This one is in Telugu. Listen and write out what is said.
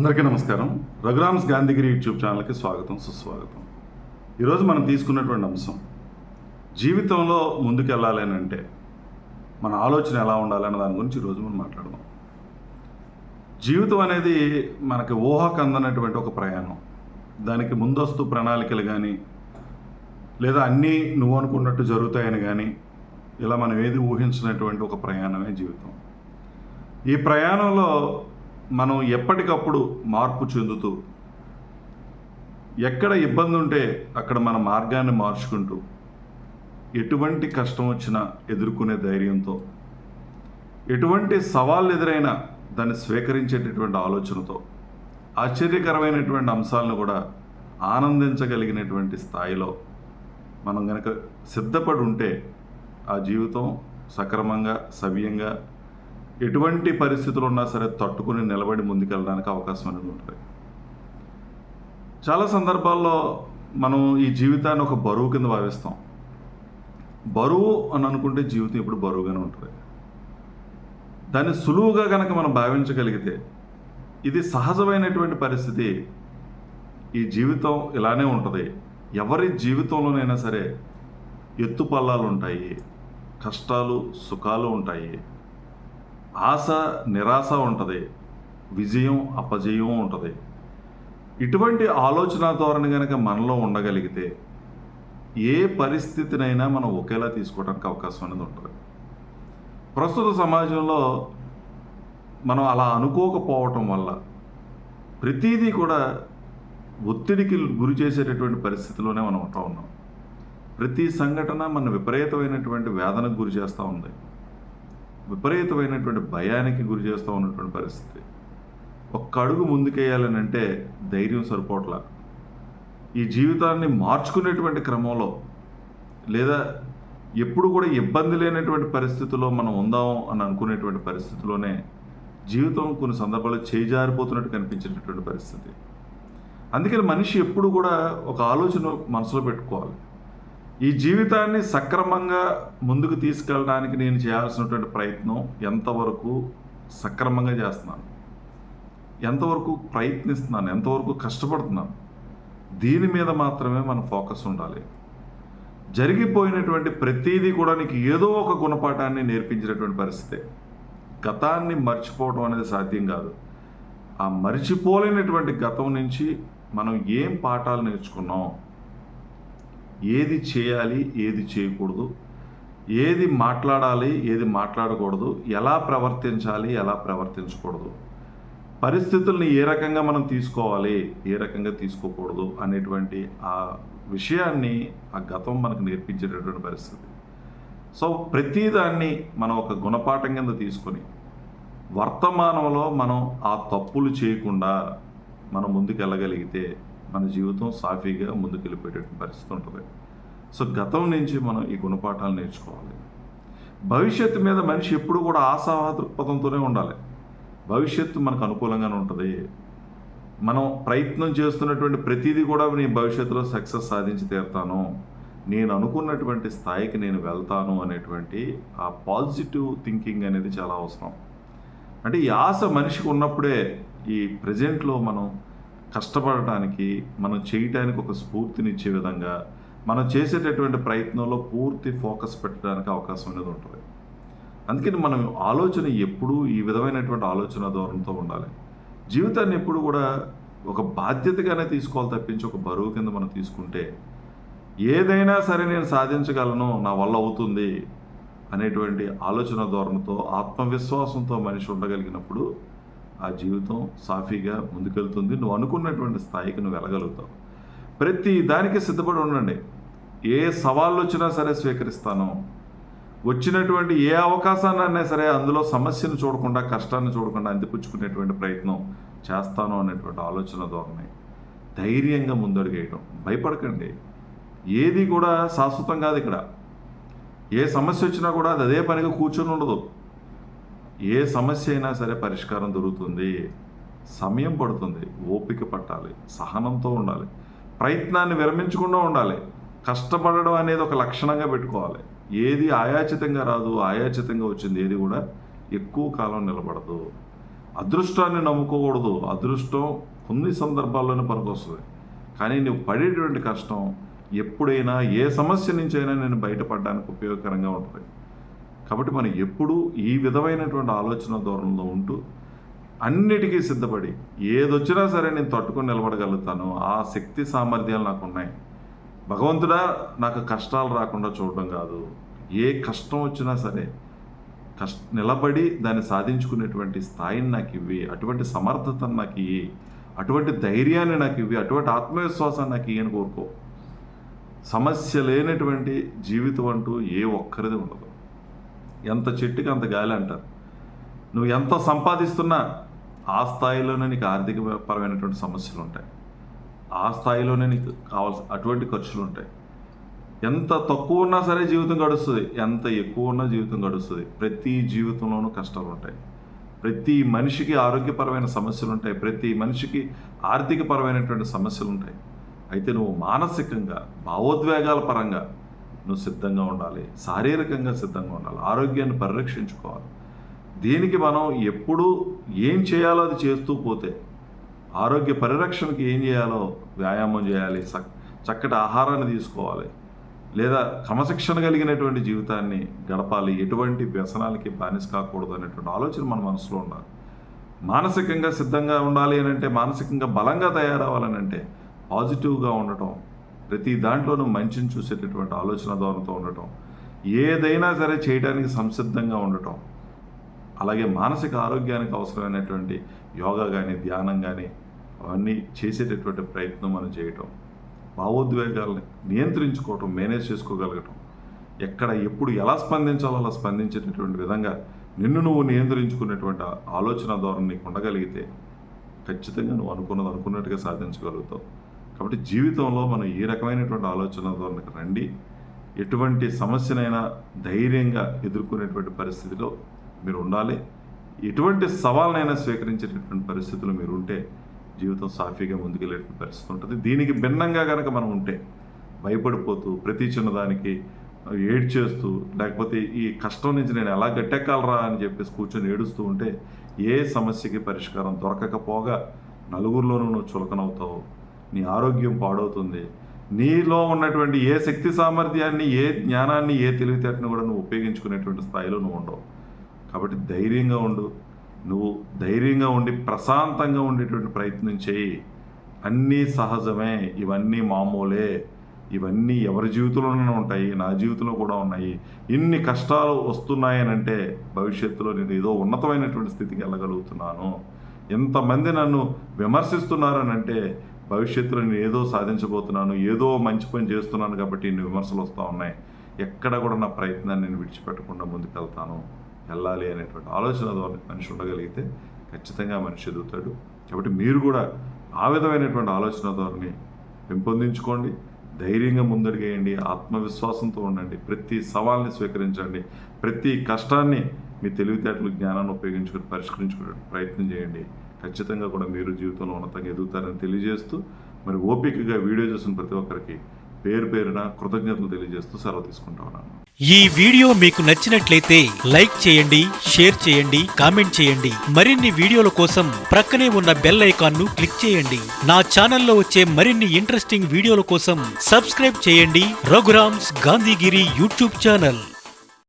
అందరికీ నమస్కారం. రఘురామ్స్ గాంధీగిరి యూట్యూబ్ ఛానల్కి స్వాగతం సుస్వాగతం. ఈరోజు మనం తీసుకున్నటువంటి అంశం జీవితంలో ముందుకెళ్ళాలి అని అంటే మన ఆలోచన ఎలా ఉండాలి అన్న దాని గురించి ఈరోజు మనం మాట్లాడదాం. జీవితం అనేది మనకి ఊహకు అందనటువంటి ఒక ప్రయాణం. దానికి ముందస్తు ప్రణాళికలు కానీ లేదా అన్నీ నువ్వు అనుకున్నట్టు జరుగుతాయని కానీ ఇలా మనం ఏది ఊహించినటువంటి ఒక ప్రయాణమే జీవితం. ఈ ప్రయాణంలో మనం ఎప్పటికప్పుడు మార్పు చెందుతూ ఎక్కడ ఇబ్బంది ఉంటే అక్కడ మన మార్గాన్ని మార్చుకుంటూ ఎటువంటి కష్టం వచ్చినా ఎదుర్కొనే ధైర్యంతో ఎటువంటి సవాళ్ళు ఎదురైనా దాన్ని స్వీకరించేటటువంటి ఆలోచనతో ఆశ్చర్యకరమైనటువంటి అంశాలను కూడా ఆనందించగలిగినటువంటి స్థాయిలో మనం కనుక సిద్ధపడి ఉంటే ఆ జీవితం సక్రమంగా సవ్యంగా ఎటువంటి పరిస్థితులు ఉన్నా సరే తట్టుకుని నిలబడి ముందుకెళ్ళడానికి అవకాశం అనేది ఉంటుంది. చాలా సందర్భాల్లో మనం ఈ జీవితాన్ని ఒక బరువు కింద భావిస్తాం. బరువు అని అనుకుంటే జీవితం ఇప్పుడు బరువుగానే ఉంటుంది. దాన్ని సులువుగా కనుక మనం భావించగలిగితే ఇది సహజమైనటువంటి పరిస్థితి. ఈ జీవితం ఇలానే ఉంటుంది. ఎవరి జీవితంలోనైనా సరే ఎత్తుపల్లాలు ఉంటాయి కష్టాలు సుఖాలు ఉంటాయి. ఆశ నిరాశ ఉంటుంది. విజయం అపజయం ఉంటుంది. ఇటువంటి ఆలోచన ధోరణి కనుక మనలో ఉండగలిగితే ఏ పరిస్థితినైనా మనం ఒకేలా తీసుకోవడానికి అవకాశం అనేది ఉంటుంది. ప్రస్తుత సమాజంలో మనం అలా అనుకోకపోవటం వల్ల ప్రతిదీ కూడా ఒత్తిడికి గురి చేసేటటువంటి పరిస్థితిలోనే మనం ఉంటా ఉన్నాం. ప్రతి సంఘటన మన విపరీతమైనటువంటి వేదనకు గురి చేస్తూ ఉంది. విపరీతమైనటువంటి భయానికి గురి చేస్తూ ఉన్నటువంటి పరిస్థితి. ఒక్క అడుగు ముందుకేయాలని అంటే ధైర్యం సరిపోట్ల. ఈ జీవితాన్ని మార్చుకునేటువంటి క్రమంలో లేదా ఎప్పుడు కూడా ఇబ్బంది లేనటువంటి పరిస్థితిలో మనం ఉందాం అని అనుకునేటువంటి పరిస్థితిలోనే జీవితం కొన్ని సందర్భాల్లో చేజారిపోతున్నట్టు కనిపించేటటువంటి పరిస్థితి. అందుకని మనిషి ఎప్పుడు కూడా ఒక ఆలోచన మనసులో పెట్టుకోవాలి. ఈ జీవితాన్ని సక్రమంగా ముందుకు తీసుకెళ్ళడానికి నేను చేయాల్సినటువంటి ప్రయత్నం ఎంతవరకు సక్రమంగా చేస్తున్నాను? ఎంతవరకు ప్రయత్నిస్తున్నాను? ఎంతవరకు కష్టపడుతున్నాను? దీని మీద మాత్రమే మన ఫోకస్ ఉండాలి. జరిగిపోయినటువంటి ప్రతిదీ కూడా నీకు ఏదో ఒక గుణపాఠాన్ని నేర్పించినటువంటి పరిస్థితే. గతాన్ని మర్చిపోవడం అనేది సాధ్యం కాదు. ఆ మర్చిపోలేనటువంటి గతం నుంచి మనం ఏం పాఠాలు నేర్చుకున్నాం? ఏది చేయాలి ఏది చేయకూడదు ఏది మాట్లాడాలి ఏది మాట్లాడకూడదు ఎలా ప్రవర్తించాలి ఎలా ప్రవర్తించకూడదు పరిస్థితుల్ని ఏ రకంగా మనం తీసుకోవాలి ఏ రకంగా తీసుకోకూడదు అనేటువంటి ఆ విషయాన్ని ఆ గతం మనకు నేర్పించేటటువంటి పరిస్థితి. సో ప్రతిదాన్ని మనం ఒక గుణపాఠం కింద తీసుకొని వర్తమానంలో మనం ఆ తప్పులు చేయకుండా మనం ముందుకు వెళ్ళగలిగితే మన జీవితం సాఫీగా ముందుకు వెళ్ళిపోయేటటువంటి పరిస్థితి ఉంటుంది. సో గతం నుంచి మనం ఈ గుణపాఠాలు నేర్చుకోవాలి. భవిష్యత్తు మీద మనిషి ఎప్పుడు కూడా ఆశావాద దృక్పథంతోనే ఉండాలి. భవిష్యత్తు మనకు అనుకూలంగానే ఉంటుంది. మనం ప్రయత్నం చేస్తున్నటువంటి ప్రతిదీ కూడా నేను భవిష్యత్తులో సక్సెస్ సాధించి తీరుతాను. నేను అనుకున్నటువంటి స్థాయికి నేను వెళ్తాను అనేటువంటి ఆ పాజిటివ్ థింకింగ్ అనేది చాలా అవసరం. అంటే ఈ ఆశ మనిషికి ఉన్నప్పుడే ఈ ప్రజెంట్లో మనం కష్టపడటానికి మనం చేయటానికి ఒక స్ఫూర్తినిచ్చే విధంగా మనం చేసేటటువంటి ప్రయత్నంలో పూర్తి ఫోకస్ పెట్టడానికి అవకాశం అనేది ఉంటుంది. అందుకని మనం ఆలోచన ఎప్పుడూ ఈ విధమైనటువంటి ఆలోచన ధోరణితో ఉండాలి. జీవితాన్ని ఎప్పుడు కూడా ఒక బాధ్యతగానే తీసుకోవాలి తప్పించి ఒక బరువు కింద మనం తీసుకుంటే ఏదైనా సరే నేను సాధించగలను నా వల్ల అవుతుంది అనేటువంటి ఆలోచన ధోరణితో ఆత్మవిశ్వాసంతో మనిషి ఉండగలిగినప్పుడు ఆ జీవితం సాఫీగా ముందుకెళ్తుంది. నువ్వు అనుకున్నటువంటి స్థాయికి నువ్వు వెళ్ళగలుగుతావు. ప్రతి దానికి సిద్ధపడి ఉండండి. ఏ సవాళ్ళు వచ్చినా సరే స్వీకరిస్తాను. వచ్చినటువంటి ఏ అవకాశాన్ని అయినా సరే అందులో సమస్యను చూడకుండా కష్టాన్ని చూడకుండా అందిపుచ్చుకునేటువంటి ప్రయత్నం చేస్తాను అనేటువంటి ఆలోచన ధోరణి ధైర్యంగా ముందడుగేయడం భయపడకండి. ఏది కూడా శాశ్వతం కాదు ఇక్కడ. ఏ సమస్య వచ్చినా కూడా అది అదే పనిగా కూర్చొని ఉండదు. ఏ సమస్య అయినా సరే పరిష్కారం దొరుకుతుంది. సమయం పడుతుంది. ఓపిక పట్టాలి. సహనంతో ఉండాలి. ప్రయత్నాన్ని విరమించకుండా ఉండాలి. కష్టపడడం అనేది ఒక లక్షణంగా పెట్టుకోవాలి. ఏది ఆయాచితంగా రాదు. ఆయాచితంగా వచ్చింది ఏది కూడా ఎక్కువ కాలం నిలబడదు. అదృష్టాన్ని నమ్ముకోకూడదు. అదృష్టం కొన్ని సందర్భాల్లోనే పనికొస్తుంది. కానీ నువ్వు పడేటువంటి కష్టం ఎప్పుడైనా ఏ సమస్య నుంచైనా నేను బయటపడడానికి ఉపయోగకరంగా ఉంటుంది. కాబట్టి మనం ఎప్పుడూ ఈ విధమైనటువంటి ఆలోచన ధోరణిలో ఉంటూ అన్నిటికీ సిద్ధపడి ఏదొచ్చినా సరే నేను తట్టుకొని నిలబడగలుగుతాను. ఆ శక్తి సామర్థ్యాలు నాకు ఉన్నాయి భగవంతుడా నాకు కష్టాలు రాకుండా చూడడం కాదు. ఏ కష్టం వచ్చినా సరే కష్ట నిలబడి దాన్ని సాధించుకునేటువంటి స్థాయిని నాకు ఇవ్వి అటువంటి సమర్థతను నాకు ఇవ్వి అటువంటి ధైర్యాన్ని నాకు ఇవ్వి అటువంటి ఆత్మవిశ్వాసాన్ని నాకు ఇవ్వని కోరుకో. సమస్య లేనటువంటి జీవితం అంటూ ఏ ఒక్కరిది ఉండదు. ఎంత చెట్టుకి అంత గాలి అంటారు నువ్వు ఎంత సంపాదిస్తున్నా ఆ స్థాయిలోనే నీకు ఆర్థిక పరమైనటువంటి సమస్యలు ఉంటాయి. ఆ స్థాయిలోనే నీకు కావాల్సిన అటువంటి ఖర్చులు ఉంటాయి. ఎంత తక్కువ ఉన్నా సరే జీవితం గడుస్తుంది. ఎంత ఎక్కువ ఉన్నా జీవితం గడుస్తుంది. ప్రతి జీవితంలోనూ కష్టాలు ఉంటాయి. ప్రతి మనిషికి ఆరోగ్యపరమైన సమస్యలు ఉంటాయి. ప్రతి మనిషికి ఆర్థికపరమైనటువంటి సమస్యలు ఉంటాయి. అయితే నువ్వు మానసికంగా భావోద్వేగాల పరంగా నువ్వు సిద్ధంగా ఉండాలి శారీరకంగా సిద్ధంగా ఉండాలి ఆరోగ్యాన్ని పరిరక్షించుకోవాలి. దీనికి మనం ఎప్పుడు ఏం చేయాలో అది చేస్తూ పోతే ఆరోగ్య పరిరక్షణకి ఏం చేయాలో వ్యాయామం చేయాలి చక్- చక్కటి ఆహారాన్ని తీసుకోవాలి లేదా క్రమశిక్షణ కలిగినటువంటి జీవితాన్ని గడపాలి ఎటువంటి వ్యసనాలకి బానిస కాకూడదు అనేటువంటి ఆలోచన మన మనసులో ఉండాలి. మానసికంగా సిద్ధంగా ఉండాలి అని అంటే మానసికంగా బలంగా తయారవ్వాలని అంటే పాజిటివ్గా ఉండటం ప్రతి దాంట్లోనూ మంచిని చూసేటటువంటి ఆలోచన ధోరణితో ఉండటం ఏదైనా సరే చేయడానికి సంసిద్ధంగా ఉండటం అలాగే మానసిక ఆరోగ్యానికి అవసరమైనటువంటి యోగా కానీ ధ్యానం కానీ అవన్నీ చేసేటటువంటి ప్రయత్నం మనం చేయటం భావోద్వేగాలను నియంత్రించుకోవటం మేనేజ్ చేసుకోగలగటం ఎక్కడ ఎప్పుడు ఎలా స్పందించాలో అలా స్పందించేటటువంటి విధంగా నిన్ను నువ్వు నియంత్రించుకునేటువంటి ఆలోచన ధోరణి నీకు ఉండగలిగితే ఖచ్చితంగా నువ్వు అనుకున్నది అనుకున్నట్టుగా సాధించగలుగుతావు. కాబట్టి జీవితంలో మనం ఈ రకమైనటువంటి ఆలోచన రండి. ఎటువంటి సమస్యనైనా ధైర్యంగా ఎదుర్కొనేటువంటి పరిస్థితిలో మీరు ఉండాలి. ఎటువంటి సవాళ్ళనైనా స్వీకరించేటటువంటి పరిస్థితులు మీరు ఉంటే జీవితం సాఫీగా ముందుకెళ్ళేటువంటి పరిస్థితి ఉంటుంది. దీనికి భిన్నంగా కనుక మనం ఉంటే భయపడిపోతూ ప్రతి చిన్నదానికి ఏడ్చేస్తూ లేకపోతే ఈ కష్టం నుంచి నేను ఎలా గట్టెక్కాలరా అని చెప్పేసి కూర్చొని ఏడుస్తూ ఉంటే ఏ సమస్యకి పరిష్కారం దొరకకపోగా నలుగురిలోనూ నువ్వు చులకనవుతావు. నీ ఆరోగ్యం పాడవుతుంది. నీలో ఉన్నటువంటి ఏ శక్తి సామర్థ్యాన్ని ఏ జ్ఞానాన్ని ఏ తెలివితేటను కూడా నువ్వు ఉపయోగించుకునేటువంటి స్థాయిలో నువ్వు ఉండవు. కాబట్టి ధైర్యంగా ఉండు. నువ్వు ధైర్యంగా ఉండి ప్రశాంతంగా ఉండేటువంటి ప్రయత్నం చేయి. అన్నీ సహజమే. ఇవన్నీ మామూలే. ఇవన్నీ ఎవరి జీవితంలోనే ఉంటాయి. నా జీవితంలో కూడా ఉన్నాయి. ఇన్ని కష్టాలు వస్తున్నాయనంటే భవిష్యత్తులో నేను ఏదో ఉన్నతమైనటువంటి స్థితికి వెళ్ళగలుగుతున్నాను. ఎంతమంది నన్ను విమర్శిస్తున్నారనంటే భవిష్యత్తులో నేను ఏదో సాధించబోతున్నాను ఏదో మంచి పని చేస్తున్నాను కాబట్టి ఇన్ని విమర్శలు వస్తూ ఉన్నాయి. ఎక్కడ కూడా నా ప్రయత్నాన్ని నేను విడిచిపెట్టకుండా ముందుకు వెళ్తాను వెళ్ళాలి అనేటువంటి ఆలోచన ద్వారా మనిషి ఉండగలిగితే ఖచ్చితంగా మనిషి ఎదుగుతాడు. కాబట్టి మీరు కూడా ఆ విధమైనటువంటి ఆలోచన ధోరణి పెంపొందించుకోండి. ధైర్యంగా ముందడిగేయండి. ఆత్మవిశ్వాసంతో ఉండండి. ప్రతి సవాల్ని స్వీకరించండి. ప్రతి కష్టాన్ని మీ తెలివితేటలు జ్ఞానాన్ని ఉపయోగించుకొని పరిష్కరించుకునే ప్రయత్నం చేయండి. ఖచ్చితంగా కూడా మీరు జీవితంలో ఉన్నతంగా ఎదుగుతారని తెలియజేస్తూ మరి ఓపికగా వీడియో చూసిన ప్రతి ఒక్కరికి పేరు పేరున కృతజ్ఞతలు తెలియజేస్తూ సెలవు తీసుకుంటా ఉన్నాను. ఈ వీడియో మీకు నచ్చినట్లయితే లైక్ చేయండి షేర్ చేయండి కామెంట్ చేయండి. మరిన్ని వీడియోల కోసం ప్రక్కనే ఉన్న బెల్ ఐకాన్ను క్లిక్ చేయండి. నా ఛానల్లో వచ్చే మరిన్ని ఇంట్రెస్టింగ్ వీడియోల కోసం సబ్స్క్రైబ్ చేయండి. Raghuram's Gandhigiri YouTube channel.